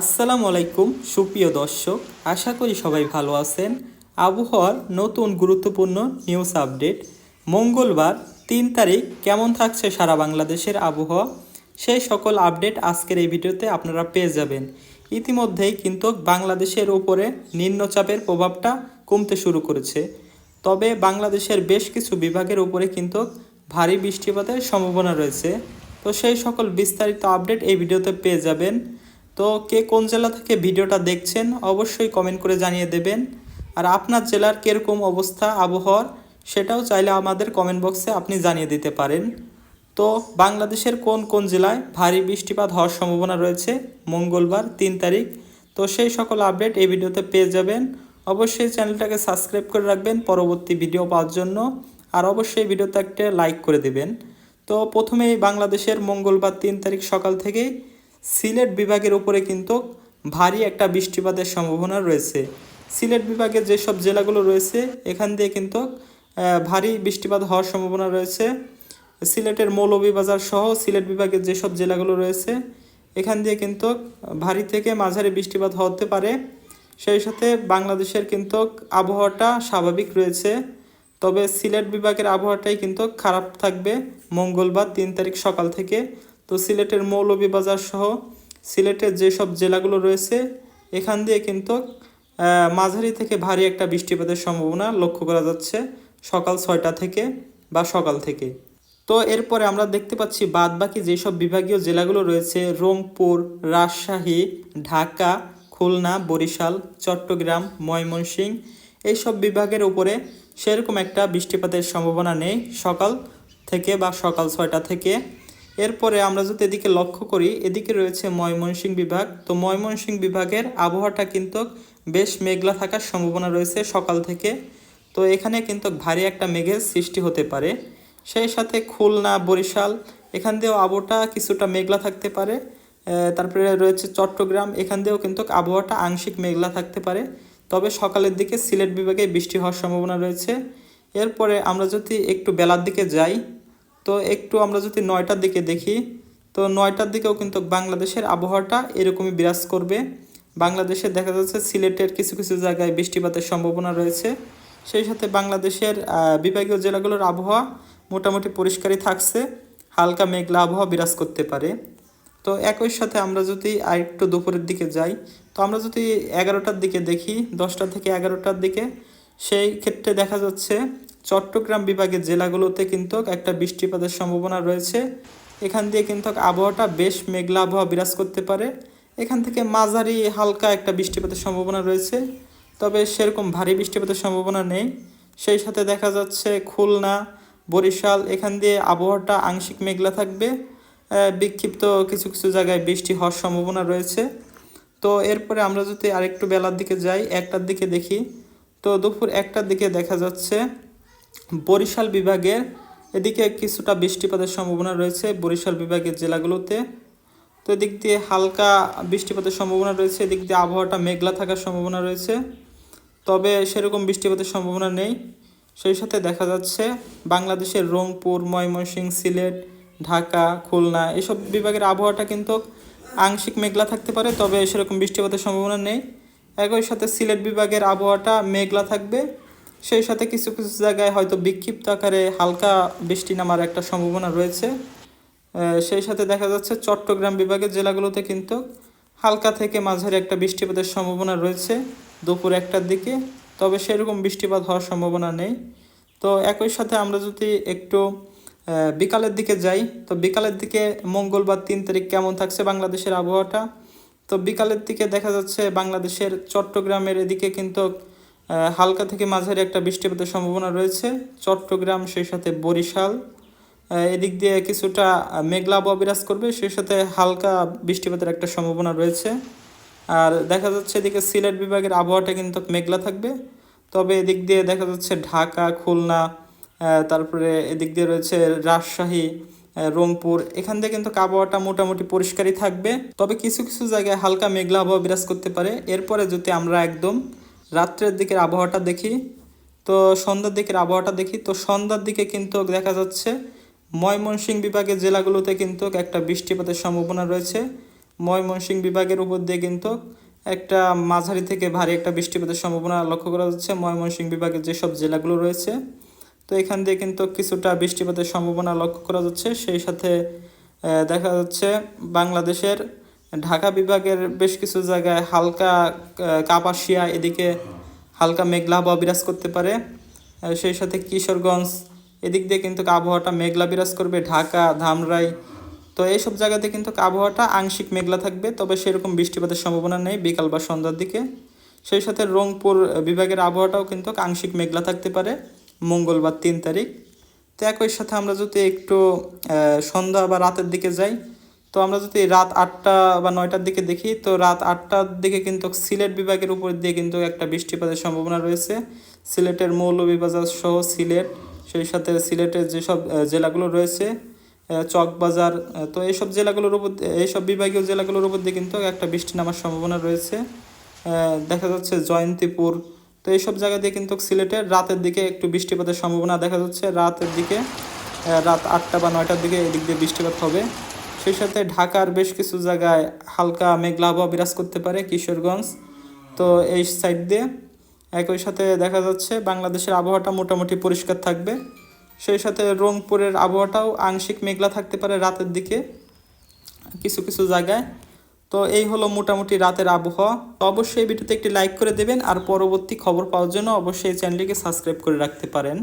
আসসালামু আলাইকুম, সুপ্রিয় দর্শক, আশা করি সবাই ভালো আছেন। আবহাওয়ার নতুন গুরুত্বপূর্ণ নিউজ আপডেট মঙ্গলবার তিন তারিখ, কেমন থাকছে সারা বাংলাদেশের আবহাওয়া? সেই সকল আপডেট আজকের এই ভিডিওতে আপনারা পেয়ে যাবেন। ইতিমধ্যেই কিন্তু বাংলাদেশের উপরে নিম্নচাপের প্রভাবটা কমতে শুরু করেছে। তবে বাংলাদেশের বেশ কিছু বিভাগের উপরে কিন্তু ভারী বৃষ্টিপাতের সম্ভাবনা রয়েছে। তো সেই সকল বিস্তারিত আপডেট এই ভিডিওতে পেয়ে যাবেন। তো কে কোন জেলা থেকে ভিডিওটা দেখছেন অবশ্যই কমেন্ট করে জানিয়ে দেবেন। আর আপনার জেলার কীরকম অবস্থা, আবহাওয়ার, সেটাও চাইলে আমাদের কমেন্ট বক্সে আপনি জানিয়ে দিতে পারেন। তো বাংলাদেশের কোন কোন জেলায় ভারী বৃষ্টিপাত হওয়ার সম্ভাবনা রয়েছে? মঙ্গলবার, তিন তারিখ। তো সেই সকল আপডেট এই ভিডিওতে পেয়ে যাবেন। অবশ্যই চ্যানেলটাকে সাবস্ক্রাইব করে রাখবেন পরবর্তী ভিডিও পাওয়ার জন্য। আর অবশ্যই ভিডিওতে একটা লাইক করে দেবেন। তো প্রথমেই বাংলাদেশের মঙ্গলবার, তিন তারিখ সকাল থেকেই সিলেট বিভাগের উপরে কিন্তু ভারী একটা বৃষ্টিপাতের সম্ভাবনা রয়েছে। সিলেট বিভাগের যেসব জেলাগুলো রয়েছে, এখান দিয়ে কিন্তু ভারী বৃষ্টিপাত হওয়ার সম্ভাবনা রয়েছে। সিলেটের মৌলভীবাজার সহ সিলেট বিভাগের যেসব জেলাগুলো রয়েছে, এখান দিয়ে কিন্তু ভারী থেকে মাঝারি বৃষ্টিপাত হতে পারে। সেই সাথে বাংলাদেশের কিন্তু আবহাওয়াটা স্বাভাবিক রয়েছে, তবে সিলেট বিভাগের আবহাওয়াটাই কিন্তু খারাপ থাকবে মঙ্গলবার তিন তারিখ সকাল থেকে। তো সিলেটের মৌলভীবাজার সহ সিলেটের যেসব জেলাগুলো রয়েছে, এখান দিয়ে কিন্তু মাঝারি থেকে ভারী একটা বৃষ্টিপাতের সম্ভাবনা লক্ষ্য করা যাচ্ছে সকাল ছয়টা থেকে বা সকাল থেকে। তো এরপরে আমরা দেখতে পাচ্ছি বাদ বাকি যেসব বিভাগীয় জেলাগুলো রয়েছে, রংপুর, রাজশাহী, ঢাকা, খুলনা, বরিশাল, চট্টগ্রাম, ময়মনসিংহ, এইসব বিভাগের উপরে সেরকম একটা বৃষ্টিপাতের সম্ভাবনা নেই সকাল থেকে বা সকাল ছয়টা থেকে। এরপরে আমরা যদি এদিকে লক্ষ্য করি, এদিকে রয়েছে ময়মনসিংহ বিভাগ। তো ময়মনসিংহ বিভাগের আবহাওয়াটা কিন্তু বেশ মেঘলা থাকার সম্ভাবনা রয়েছে সকাল থেকে। তো এখানে কিন্তু ভারী একটা মেঘের সৃষ্টি হতে পারে। সেই সাথে খুলনা, বরিশাল, এখান দিয়েও আবহাওয়াটা কিছুটা মেঘলা থাকতে পারে। তারপরে রয়েছে চট্টগ্রাম, এখান দিয়েও কিন্তু আবহাওয়াটা আংশিক মেঘলা থাকতে পারে। তবে সকালের দিকে সিলেট বিভাগে বৃষ্টি হওয়ার সম্ভাবনা রয়েছে। এরপরে আমরা যদি একটু বেলার দিকে যাই তো একটু আমরা যদি নয়টার দিকে দেখি, তো নয়টার দিকেও কিন্তু বাংলাদেশের আবহাওয়াটা এরকমই বিরাজ করবে। বাংলাদেশে দেখা যাচ্ছে সিলেটের কিছু কিছু জায়গায় বৃষ্টিপাতের সম্ভাবনা রয়েছে। সেই সাথে বাংলাদেশের বিভাগীয় জেলাগুলোর আবহাওয়া মোটামুটি পরিষ্কারই থাকছে। হালকা মেঘলা আবহাওয়া বিরাজ করতে পারে। তো একই সাথে আমরা যদি আরেকটু দুপুরের দিকে যাই, তো আমরা যদি এগারোটার দিকে দেখি, দশটা থেকে এগারোটার দিকে, সেই ক্ষেত্রে দেখা যাচ্ছে চট্টগ্রাম বিভাগের জেলাগুলোতে কিন্তু একটা বৃষ্টিপাতের সম্ভাবনা রয়েছে। এখান দিয়ে কিন্তু আবহাওয়াটা বেশ মেঘলা আবহাওয়া বিরাজ করতে পারে। এখান থেকে মাঝারি হালকা একটা বৃষ্টিপাতের সম্ভাবনা রয়েছে। তবে সেরকম ভারী বৃষ্টিপাতের সম্ভাবনা নেই। সেই সাথে দেখা যাচ্ছে খুলনা, বরিশাল, এখান দিয়ে আবহাওয়াটা আংশিক মেঘলা থাকবে। বিক্ষিপ্ত কিছু কিছু জায়গায় বৃষ্টি হওয়ার সম্ভাবনা রয়েছে। তো এরপরে আমরা যদি আরেকটু বেলার দিকে যাই, একটার দিকে দেখি। তো দুপুর একটার দিকে দেখা যাচ্ছে বরিশাল বিভাগের এদিকে কিছুটা বৃষ্টিপাতের সম্ভাবনা রয়েছে বরিশাল বিভাগের জেলাগুলোতে। তো এদিক দিয়ে হালকা বৃষ্টিপাতের সম্ভাবনা রয়েছে, এদিক দিয়ে আবহাওয়াটা মেঘলা থাকার সম্ভাবনা রয়েছে। তবে সেরকম বৃষ্টিপাতের সম্ভাবনা নেই। সেই সাথে দেখা যাচ্ছে বাংলাদেশের রংপুর, ময়মনসিংহ, সিলেট, ঢাকা, খুলনা এসব বিভাগের আবহাওয়াটা কিন্তু আংশিক মেঘলা থাকতে পারে, তবে সেরকম বৃষ্টিপাতের সম্ভাবনা নেই। একই সাথে সিলেট বিভাগের আবহাওয়াটা মেঘলা থাকবে। সেই সাথে কিছু কিছু জায়গায় হয়তো বিক্ষিপ্ত আকারে হালকা বৃষ্টি নামার একটা সম্ভাবনা রয়েছে। সেই সাথে দেখা যাচ্ছে চট্টগ্রাম বিভাগের জেলাগুলোতে কিন্তু হালকা থেকে মাঝারি একটা বৃষ্টিপাতের সম্ভাবনা রয়েছে দুপুর একটার দিকে, তবে সেরকম বৃষ্টিপাত হওয়ার সম্ভাবনা নেই। তো একই সাথে আমরা যদি একটু বিকালের দিকে যাই, তো বিকালের দিকে মঙ্গলবার তিন তারিখ কেমন থাকছে বাংলাদেশের আবহাওয়াটা? তো বিকালের দিকে দেখা যাচ্ছে বাংলাদেশের চট্টগ্রামের এদিকে কিন্তু হালকা থেকে মাঝারি একটা বৃষ্টিপাতের সম্ভাবনা রয়েছে। চট্টগ্রাম, সেই সাথে বরিশাল। এদিক দিয়ে কিছুটা মেঘলা আবহাওয়া বিরাজ করবে, সেই সাথে হালকা বৃষ্টিপাতের একটা সম্ভাবনা রয়েছে। আর দেখা যাচ্ছে এদিকে সিলেট বিভাগের আবহাওয়াটা কিন্তু মেঘলা থাকবে। তবে এদিক দিয়ে দেখা যাচ্ছে ঢাকা, খুলনা তারপরে এদিক দিয়ে রয়েছে রাজশাহী রংপুর। এখান থেকে কিন্তু আবহাওয়াটা মোটামুটি পরিষ্কারই থাকবে। তবে কিছু কিছু জায়গায় হালকা মেঘলা আবহাওয়া বিরাজ করতে পারে। এরপরে যদি আমরা একদম রাত্রের দিকের আবহাওয়াটা দেখি, তো সন্ধ্যার দিকের আবহাওয়াটা দেখি, তো সন্ধ্যার দিকে কিন্তু দেখা যাচ্ছে ময়মনসিংহ বিভাগের জেলাগুলোতে কিন্তু একটা বৃষ্টিপাতের সম্ভাবনা রয়েছে। ময়মনসিংহ বিভাগের উপর দিয়ে কিন্তু একটা মাঝারি থেকে ভারী একটা বৃষ্টিপাতের সম্ভাবনা লক্ষ্য করা যাচ্ছে, ময়মনসিংহ বিভাগের যেসব জেলাগুলো রয়েছে। তো এখান দিয়ে কিন্তু কিছুটা বৃষ্টিপাতের সম্ভাবনা লক্ষ্য করা যাচ্ছে, সেই সাথে দেখা যাচ্ছে বাংলাদেশের ঢাকা বিভাগের বেশ কিছু জায়গায় হালকা কাপাসিয়া, এদিকে হালকা মেঘলা আবহাওয়া বিরাজ করতে পারে। সেই সাথে কিশোরগঞ্জ, এদিক দিয়ে কিন্তু আবহাওয়াটা মেঘলা বিরাজ করবে। ঢাকা, ধামরাই, তো এইসব জায়গাতে কিন্তু আবহাওয়াটা আংশিক মেঘলা থাকবে, তবে সেরকম বৃষ্টিপাতের সম্ভাবনা নেই বিকাল বা সন্ধ্যার দিকে। সেই সাথে রংপুর বিভাগের আবহাওয়াটাও কিন্তু আংশিক মেঘলা থাকতে পারে মঙ্গলবার তিন তারিখ। তো একই সাথে আমরা যদি একটু সন্ধ্যা বা রাতের দিকে যাই তো আমরা যদি রাত আটটা বা নয়টার দিকে দেখি, তো রাত আটটার দিকে কিন্তু সিলেট বিভাগের উপর দিয়ে কিন্তু একটা বৃষ্টিপাতের সম্ভাবনা রয়েছে। সিলেটের মৌলভীবাজার সহ সিলেট, সেই সাথে সিলেটের যেসব জেলাগুলো রয়েছে চকবাজার তো এইসব জেলাগুলোর উপর এইসব বিভাগীয় জেলাগুলোর উপর দিয়ে কিন্তু একটা বৃষ্টি নামার সম্ভাবনা রয়েছে। দেখা যাচ্ছে জয়ন্তীপুর, তো এইসব জায়গা দিয়ে কিন্তু সিলেটের রাতের দিকে একটু বৃষ্টিপাতের সম্ভাবনা দেখা যাচ্ছে। রাতের দিকে রাত আটটা বা নয়টার দিকে এদিক দিয়ে বৃষ্টিপাত হবে। সেই সাথে ঢাকার বেশ কিছু জায়গায় হালকা মেঘলা আবহাওয়া বিরাজ করতে পারে কিশোরগঞ্জ। তো এই সাইড দিয়ে একই সাথে দেখা যাচ্ছে বাংলাদেশের আবহাওয়াটা মোটামুটি পরিষ্কার থাকবে। সেই সাথে রংপুরের আবহাওয়াটাও আংশিক মেঘলা থাকতে পারে রাতের দিকে কিছু কিছু জায়গায়। তো এই হলো মোটামুটি রাতের আবহাওয়া। তো অবশ্যই ভিডিওতে একটি লাইক করে দেবেন আর পরবর্তী খবর পাওয়ার জন্য অবশ্যই চ্যানেলটিকে সাবস্ক্রাইব করে রাখতে পারেন।